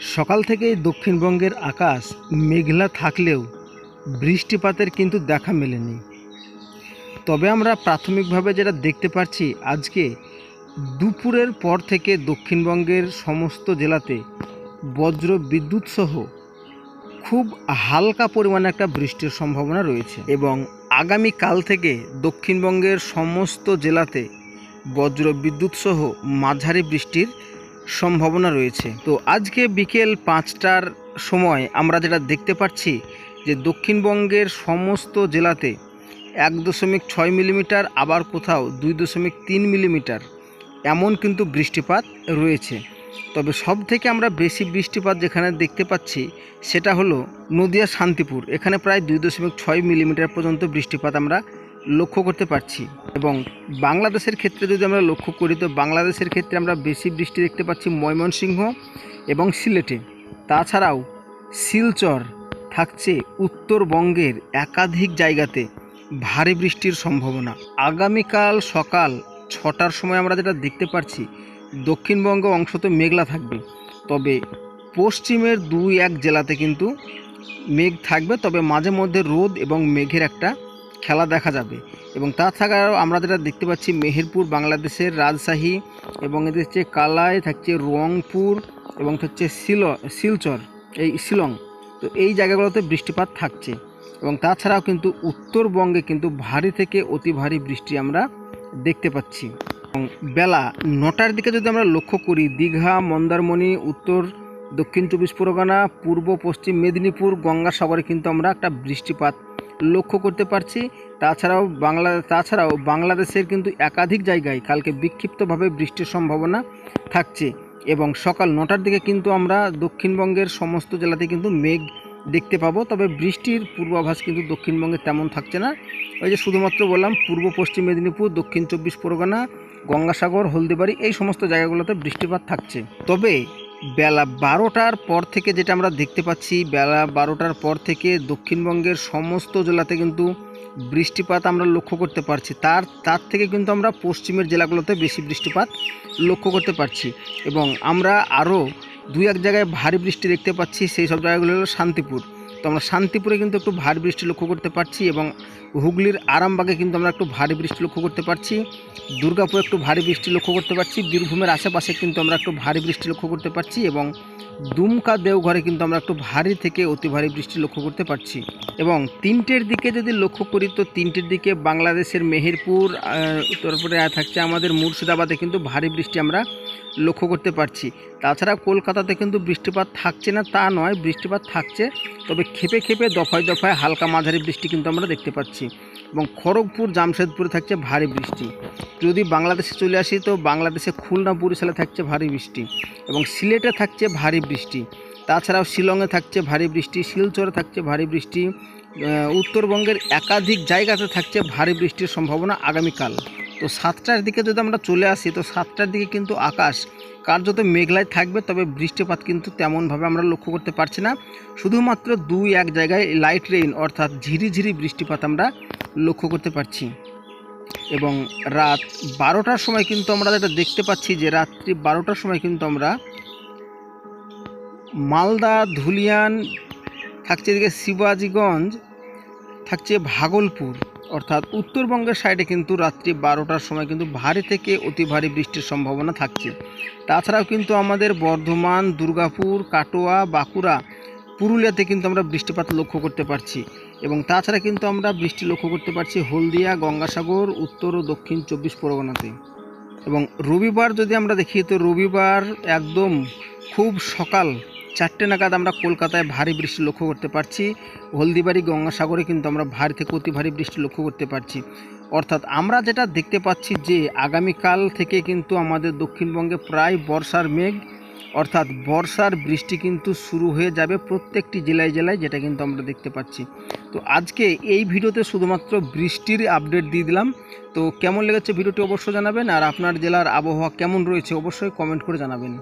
সকাল থেকেই দক্ষিণবঙ্গের আকাশ মেঘলা থাকলেও বৃষ্টিপাতের কিন্তু দেখা মেলেনি। তবে আমরা প্রাথমিকভাবে যেটা দেখতে পাচ্ছি আজকে দুপুরের পর থেকে দক্ষিণবঙ্গের সমস্ত জেলাতে বজ্র বিদ্যুৎ সহ খুব হালকা পরিমাণে একটা বৃষ্টির সম্ভাবনা রয়েছে এবং আগামী কাল থেকে দক্ষিণবঙ্গের সমস্ত জেলাতে বজ্র বিদ্যুৎ সহ মাঝারি বৃষ্টির সম্ভাবনা রয়েছে। তো আজকে বিকেল পাঁচটার সময় আমরা যেটা দেখতে পাচ্ছি যে দক্ষিণবঙ্গের সমস্ত জেলাতে এক দশমিক ছয় মিলিমিটার, আবার কোথাও দুই দশমিক তিন মিলিমিটার এমন কিন্তু বৃষ্টিপাত রয়েছে। তবে সব থেকে আমরা বেশি বৃষ্টিপাত যেখানে দেখতে পাচ্ছি সেটা হলো নদিয়া শান্তিপুর এখানে প্রায় দুই দশমিক ছয় মিলিমিটার পর্যন্ত বৃষ্টিপাত আমরা লক্ষ্য করতে পারছি। এবং বাংলাদেশের ক্ষেত্রে যদি আমরা লক্ষ্য করি, তো বাংলাদেশের ক্ষেত্রে আমরা বেশি বৃষ্টি দেখতে পাচ্ছি ময়মনসিংহ এবং সিলেটে। তাছাড়াও শিলচর থাকছে উত্তরবঙ্গের একাধিক জায়গাতে ভারী বৃষ্টির সম্ভাবনা। আগামীকাল সকাল ছটার সময় আমরা যেটা দেখতে পাচ্ছি, দক্ষিণবঙ্গ অংশত মেঘলা থাকবে। তবে পশ্চিমের দুই এক জেলাতে কিন্তু মেঘ থাকবে, তবে মাঝে মধ্যে রোদ এবং মেঘের একটা খেলা দেখা যাবে। এবং তাছাড়াও আমরা যেটা দেখতে পাচ্ছি, মেহেরপুর বাংলাদেশের রাজশাহী এবং এদের হচ্ছে কালাই, থাকছে রংপুর এবং থাকছে শিল, শিলচর, এই শিলং। তো এই জায়গাগুলোতে বৃষ্টিপাত থাকছে। এবং তাছাড়াও কিন্তু উত্তরবঙ্গে কিন্তু ভারী থেকে অতি ভারী বৃষ্টি আমরা দেখতে পাচ্ছি। এবং বেলা নটার দিকে যদি আমরা লক্ষ্য করি, দীঘা, মন্দারমণি, উত্তর, দক্ষিণ চব্বিশ পরগনা, পূর্ব, পশ্চিম মেদিনীপুর, গঙ্গাসাগরে কিন্তু আমরা একটা বৃষ্টিপাত লক্ষ্য করতে পারছি। তাছাড়াও বাংলা, তাছাড়াও বাংলাদেশের কিন্তু একাধিক জায়গায় কালকে বিক্ষিপ্তভাবে বৃষ্টির সম্ভাবনা থাকছে এবং সকাল নটার দিকে কিন্তু আমরা দক্ষিণবঙ্গের সমস্ত জেলাতে কিন্তু মেঘ দেখতে পাবো। তবে বৃষ্টির পূর্বাভাস কিন্তু দক্ষিণবঙ্গে তেমন থাকছে না। ওই যে শুধুমাত্র বললাম, পূর্ব পশ্চিম মেদিনীপুর, দক্ষিণ চব্বিশ পরগনা, গঙ্গাসাগর, হলদিবাড়ি এই সমস্ত জায়গাগুলোতে বৃষ্টিপাত থাকছে। তবে বেলা বারোটার পর থেকে যেটা আমরা দেখতে পাচ্ছি, বেলা বারোটার পর থেকে দক্ষিণবঙ্গের সমস্ত জেলাতে কিন্তু বৃষ্টিপাত আমরা লক্ষ্য করতে পারছি। তার তার থেকে কিন্তু আমরা পশ্চিমের জেলাগুলোতে বেশি বৃষ্টিপাত লক্ষ্য করতে পারছি এবং আমরা আরও দুই এক জায়গায় ভারী বৃষ্টি দেখতে পাচ্ছি, সেই সব জায়গাগুলো হলো শান্তিপুর। তো আমরা শান্তিপুরে কিন্তু একটু ভারী বৃষ্টি লক্ষ্য করতে পারছি এবং হুগলির আরামবাগে কিন্তু আমরা একটু ভারী বৃষ্টি লক্ষ্য করতে পারছি। দুর্গাপুরে একটু ভারী বৃষ্টি লক্ষ্য করতে পারছি। বীরভূমের আশেপাশে কিন্তু আমরা একটু ভারী বৃষ্টি লক্ষ্য করতে পারছি এবং দুমকা দেওঘরে কিন্তু আমরা একটু ভারী থেকে অতি ভারী বৃষ্টি লক্ষ্য করতে পারছি। এবং তিনটের দিকে যদি লক্ষ্য করি তো তিনটের দিকে বাংলাদেশের মেহেরপুর তারপরে থাকছে আমাদের মুর্শিদাবাদে কিন্তু ভারী বৃষ্টি আমরা লক্ষ্য করতে পারছি। তাছাড়া কলকাতাতে কিন্তু বৃষ্টিপাত থাকছে না, তা নয়, বৃষ্টিপাত থাকছে। তবে খেপে খেপে, দফায় দফায় হালকা মাঝারি বৃষ্টি কিন্তু আমরা দেখতে পাচ্ছি এবং খড়গপুর, জামশেদপুরে থাকছে ভারী বৃষ্টি। যদি বাংলাদেশে চলে আসি তো বাংলাদেশে খুলনা বরিশালে থাকছে ভারী বৃষ্টি এবং সিলেটে থাকছে ভারী বৃষ্টি। তাছাড়াও শিলংয়ে থাকছে ভারী বৃষ্টি, শিলচরে থাকছে ভারী বৃষ্টি উত্তরবঙ্গের একাধিক জায়গাতে থাকছে ভারী বৃষ্টির সম্ভাবনা আগামীকাল। তো সাতটার দিকে যদি আমরা চলে আসি, তো সাতটার দিকে কিন্তু আকাশ কার্যত মেঘলায় থাকবে, তবে বৃষ্টিপাত কিন্তু তেমনভাবে আমরা লক্ষ্য করতে পারছি না। শুধুমাত্র দুই এক জায়গায় লাইট রেইন অর্থাৎ ঝিরিঝিরি বৃষ্টিপাত আমরা লক্ষ্য করতে পারছি। এবং রাত বারোটার সময় কিন্তু আমরা যেটা দেখতে পাচ্ছি যে রাত্রি বারোটার সময় কিন্তু আমরা মালদা, ধুলিয়ান, থাকছে এদিকে শিবাজীগঞ্জ, থাকছে ভাগলপুর। অর্থাৎ উত্তরবঙ্গের সাইডে কিন্তু রাত্রি বারোটার সময় কিন্তু ভারী থেকে অতি ভারী বৃষ্টির সম্ভাবনা থাকছে। তাছাড়াও কিন্তু আমাদের বর্ধমান, দুর্গাপুর, কাটোয়া, বাঁকুড়া, পুরুলিয়াতে কিন্তু আমরা বৃষ্টিপাত লক্ষ্য করতে পারছি এবং তাছাড়া কিন্তু আমরা বৃষ্টি লক্ষ্য করতে পারছি হলদিয়া, গঙ্গাসাগর, উত্তর ও দক্ষিণ চব্বিশ পরগনাতে। এবং রবিবার যদি আমরা দেখি, তো রবিবার একদম খুব সকাল চারটে নাগাদ আমরা কলকাতায় ভারী বৃষ্টি লক্ষ্য করতে পারছি। হলদিবাড়ি, গঙ্গাসাগরে কিন্তু আমরা ভারী থেকে অতি ভারী বৃষ্টি লক্ষ্য করতে পারছি। অর্থাৎ আমরা যেটা দেখতে পাচ্ছি যে, আগামীকাল থেকে কিন্তু আমাদের দক্ষিণবঙ্গে প্রায় বর্ষার মেঘ, অর্থাৎ বর্ষার বৃষ্টি কিন্তু শুরু হয়ে যাবে প্রত্যেকটি জেলায় জেলায়, যেটা কিন্তু আমরা দেখতে পাচ্ছি। তো আজকে এই ভিডিওতে শুধুমাত্র বৃষ্টির আপডেট দিয়ে দিলাম। তো কেমন লেগেছে ভিডিওটি অবশ্যই জানাবেন, আর আপনার জেলার আবহাওয়া কেমন রয়েছে অবশ্যই কমেন্ট করে জানাবেন।